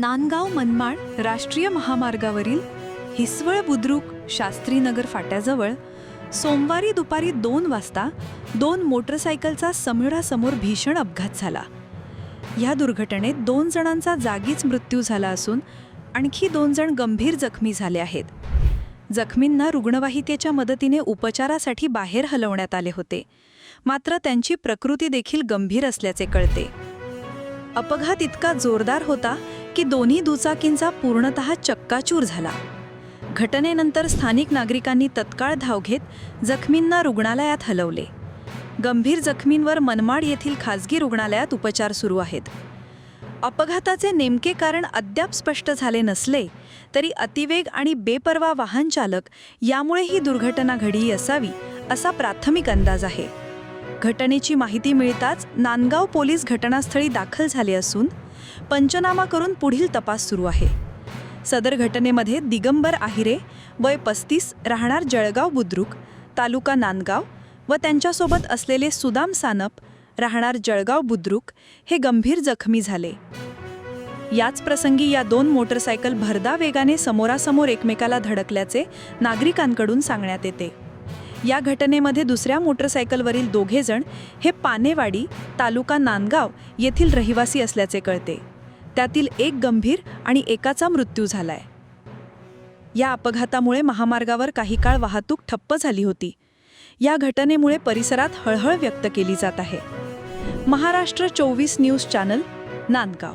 नांदगाव मनमाड राष्ट्रीय महामार्गावरील हिसवळ बुद्रुक शास्त्रीनगर फाट्याजवळ सोमवारी दुपारी दोन वाजता दोन मोटरसायकलचा समोरासमोर भीषण अपघात झाला. या दुर्घटनेत दोन जणांचा जागीच मृत्यू झाला असून आणखी दोन जण गंभीर जखमी झाले आहेत. जखमींना रुग्णवाहिकेच्या मदतीने उपचारासाठी बाहेर हलवण्यात आले होते. मात्र त्यांची प्रकृती देखील गंभीर असल्याचे कळते. अपघात इतका जोरदार होता की दोन्ही दुचाकींचा पूर्णतः चक्काचूर झाला. घटनेनंतर स्थानिक नागरिकांनी तत्काळ धाव घेत जखमींना रुग्णालयात हलवले. गंभीर जखमींवर मनमाड येथील खासगी रुग्णालयात उपचार सुरू आहेत. अपघाताचे नेमके कारण अद्याप स्पष्ट झाले नसले तरी अतिवेग आणि बेपर्वा वाहन चालक यामुळे ही दुर्घटना घडली असावी असा प्राथमिक अंदाज आहे. घटनेची माहिती मिळताच नांदगाव पोलीस घटनास्थळी दाखल झाले असून पंचनामा करून पुढील तपास सुरू आहे. सदर घटनेमध्ये दिगंबर आहिरे वय पस्तीस राहणार जळगाव बुद्रुक तालुका नांदगाव व त्यांच्यासोबत असलेले सुदाम सानप राहणार जळगाव बुद्रुक हे गंभीर जखमी झाले. याच प्रसंगी या दोन मोटरसायकल भरदा वेगाने समोरासमोर एकमेकाला धडकल्याचे नागरिकांकडून सांगण्यात येते. या घटनेमध्ये दुसऱ्या मोटरसायकलवरील दोघे जण हे पानेवाडी तालुका नांदगाव येथील रहिवासी असल्याचे कळते. त्यातील एक गंभीर आणि एकाचा मृत्यू झालाय. या अपघातामुळे महामार्गावर काही काळ वाहतूक ठप्प झाली होती. या घटनेमुळे परिसरात हळहळ व्यक्त केली जात आहे. महाराष्ट्र चोवीस न्यूज चॅनल नांदगाव.